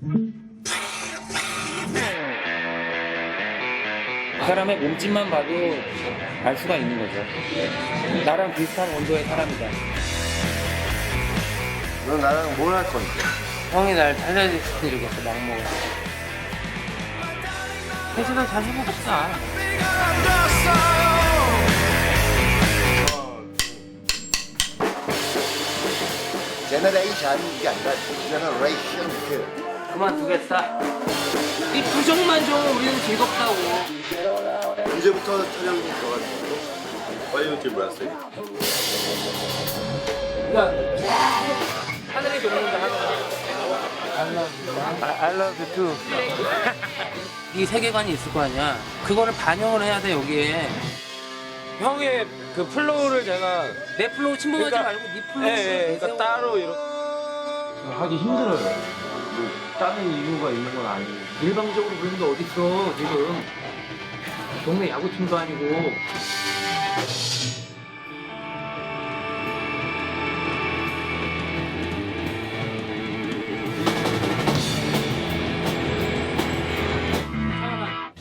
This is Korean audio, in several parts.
그 사람의 몸집만 봐도 알 수가 있는 거죠. 나랑 비슷한 온도의 사람이다. 너 나랑 뭘 할 건데? 형이 날 살려줄 수 있겠어, 막 먹어. 셋이서 잘 해먹읍시다. 제너레이션 이게 아니라 제너레이션 그 그만두겠다. 이 부정만 좀 우리는 즐겁다고. 언제부터 촬영이 들어갔어? 빨리부터 몰랐어요. 그러니까 하늘이 녹는다 하늘. I love you too. 이 세계관이 있을 거 아니야. 그거를 반영을 해야 돼 여기에. 형의 그 플로우를 제가 내 플로우 침범하지 그러니까- 말고 네 플로우. 예, 예, 그러니까 따로 이렇게 하기 힘들어요. 뭐 다른 이유가 있는 건 아니고 일방적으로 그런 게 어딨어 지금 동네 야구팀도 아니고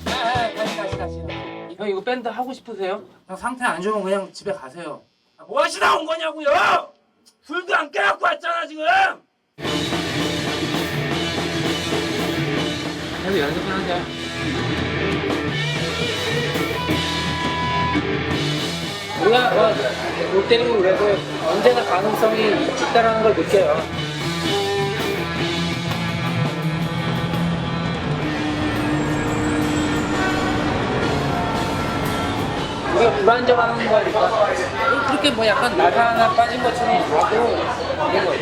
아, 다시 다시 다시. 형 이거 밴드 하고 싶으세요? 형 상태 안 좋으면 그냥 집에 가세요. 아, 뭐 하시다 온 거냐고요? 불도 안 깨갖고 왔잖아 지금. 연습은 하자. 우리가 뭐, 못 때리고 그래도 언제나 가능성이 있다라는 걸 느껴요. 우리가 불안정하는 거니까 그렇게 뭐 약간 나사 하나 빠진 것처럼 봐도 이런 거